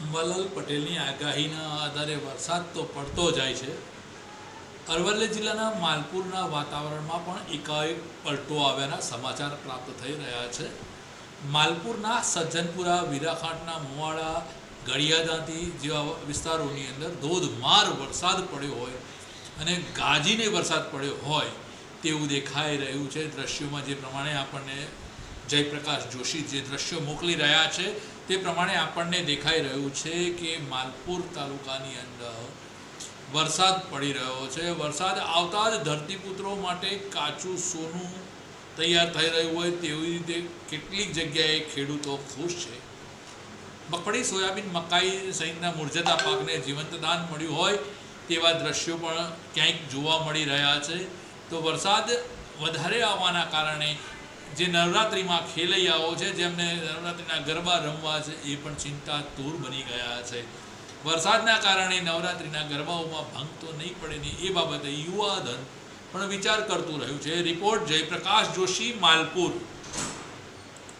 અંબાલાલ પટેલની આગાહીના આધારે વરસાદ તો પડતો જાય છે. અરવલ્લી જિલ્લાના માલપુરના વાતાવરણમાં પણ એકાએક પલટો આવ્યાના સમાચાર પ્રાપ્ત થઈ રહ્યા છે. માલપુરના સજ્જનપુરા વીરાખાંટના મુવાડા, ગળિયાદાંતી જેવા વિસ્તારોની અંદર ધોધમાર વરસાદ પડ્યો હોય અને ગાજીને વરસાદ પડ્યો હોય તેવું દેખાઈ રહ્યું છે દ્રશ્યોમાં જે પ્રમાણે આપણને જયપ્રકાશ જોશી જે દ્રશ્યો મોકલી રહ્યા છે, તે પ્રમાણે આપણને દેખાઈ રહ્યું છે કે માલપુર તાલુકાની અંદર વરસાદ પડી રહ્યો છે. વરસાદ આવતા જ ધરતીપુત્રો માટે કાચું સોનું તૈયાર થઈ રહ્યું હોય તેવી રીતે કેટલીક જગ્યાએ ખેડૂતો ખુશ છે. મગફળી, સોયાબીન, મકાઈ સહિતના મૂર્જતા પાકને જીવંતદાન મળ્યું હોય તેવા દ્રશ્યો પણ ક્યાંક જોવા મળી રહ્યા છે. તો વરસાદ વધારે આવવાના કારણે જે નવરાત્રિમાં ખેલૈયાઓ છે જેમને નવરાત્રિના ગરબા રમવા છે, એ પણ ચિંતા તૂર બની ગયા છે. વરસાદના કારણે નવરાત્રિના ગરબાઓમાં ભંગ તો નહીં પડે ને એ બાબતે યુવાધન પણ વિચાર કરતું રહ્યું છે. રિપોર્ટ જયપ્રકાશ જોશી, માલપુર.